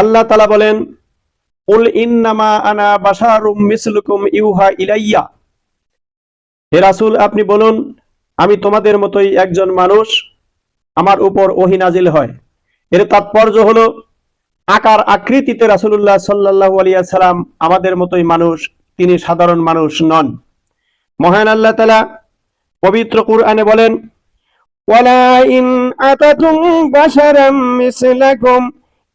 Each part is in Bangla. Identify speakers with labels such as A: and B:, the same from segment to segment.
A: আল্লাহ তালা বলেন উল ইন্নামা আনা বাশারুম মিসলুকুম ইউহা ইলাইয়া। হে রাসূল, আপনি বলুন, আমি তোমাদের মতোই একজন মানুষ, আমার উপর ওহী নাজিল হয়। এর তাৎপর্য হলো, আকার আকৃতিতে রাসূলুল্লাহ সাল্লাল্লাহু আলাইহি সাল্লাম আমাদের মতোই মানুষ, তিনি সাধারণ মানুষ নন। মহান আল্লাহ তালা পবিত্র কুরআনে বলেন, ওয়ালা ইন আতাতুম বাশারাম মিসলাকুম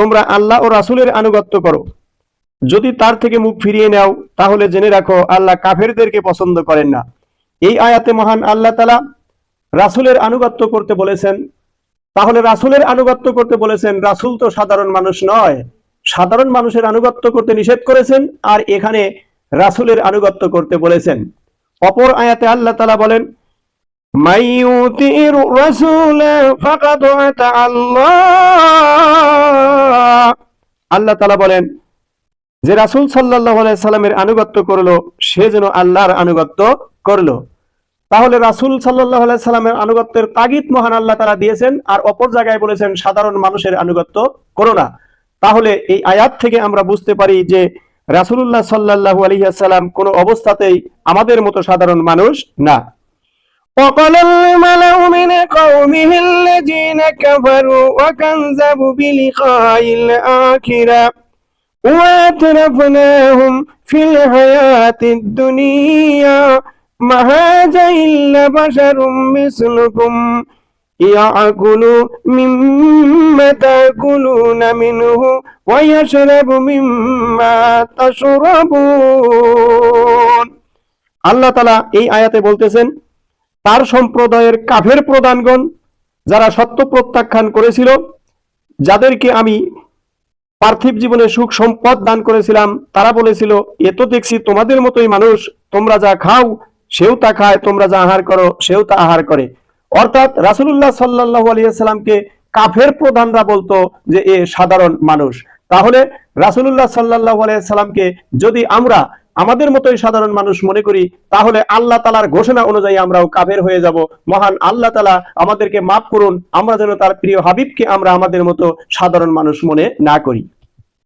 A: তোমরা আল্লাহ ও রাসূলের আনুগত্য করো। যদি তার থেকে মুখ ফিরিয়ে নাও, তাহলে জেনে রাখো, আল্লাহ কাফেরদেরকে পছন্দ করেন না। এই আয়াতে মহান আল্লাহ তাআলা রাসূলের আনুগত্য করতে বলেছেন। তাহলে রাসূলের আনুগত্য করতে বলেছেন, রাসূল তো সাধারণ মানুষ নয়। সাধারণ মানুষের আনুগত্য করতে নিষেধ করেছেন, আর এখানে রাসূলের আনুগত্য করতে বলেছেন। অপর আয়াতে আল্লাহ তালা বলেন মাইয়ুতির রাসূল ফাকাদ আতা আল্লাহ। আল্লাহ তাআলা বলেন, যে রাসূল সাল্লাল্লাহু আলাইহি সাল্লামের আনুগত্য করল, সে যেন আল্লাহর আনুগত্য করল। তাহলে রাসূল সাল্লাল্লাহু আলাইহি সাল্লামের আনুগত্যের তাগিদ মহান আল্লাহ তাআলা দিয়েছেন আর অপর জায়গায় বলেছেন, সাধারণ মানুষের আনুগত্য করো না। তাহলে এই আয়াত থেকে আমরা বুঝতে পারি যে রাসূলুল্লাহ সাল্লাল্লাহু আলাইহি সাল্লাম কোনো অবস্থাতেই আমাদের মতো সাধারণ মানুষ না। وقال الملأ من قومه الذين كفروا وكذبوا بلقاء الآخرة وأترفناهم في الحياة الدنيا ما هذا إلا بشر مثلكم يأكل مما تأكلون منه ويشرب مما تشربون আল্লাহ তালা এই আয়াতে বলতেছেন তার সম্প্রদায়ের কাফের প্রধানগণ যারা সত্য প্রত্যাখ্যান করেছিল, যাদেরকে আমি পার্থিব জীবনে সুখ সম্পদ দান করেছিলাম, তারা বলেছিল, এ তো দেখছি তোমাদের মতোই মানুষ, তোমরা যা খাও, সেও তা খায়, তোমরা যা আহার করো, সেও তা আহার করে। অর্থাৎ রাসূলুল্লাহ সাল্লাল্লাহু আলাইহি সাল্লামকে কাফের প্রধানরা বলতো যে, এ সাধারণ মানুষ। তাহলে রাসূলুল্লাহ সাল্লাল্লাহু আলাইহি সাল্লামকে যদি আমরা আমাদের মতোই সাধারণ মানুষ মনে করি, তাহলে আল্লাহ তালার ঘোষণা অনুযায়ী আমরাও কাবের হয়ে যাব। মহান আল্লাহ তালা আমাদেরকে মাফ করুন, আমরা যেন তার প্রিয় হাবিবকে আমরা আমাদের মতো সাধারণ মানুষ মনে না করি।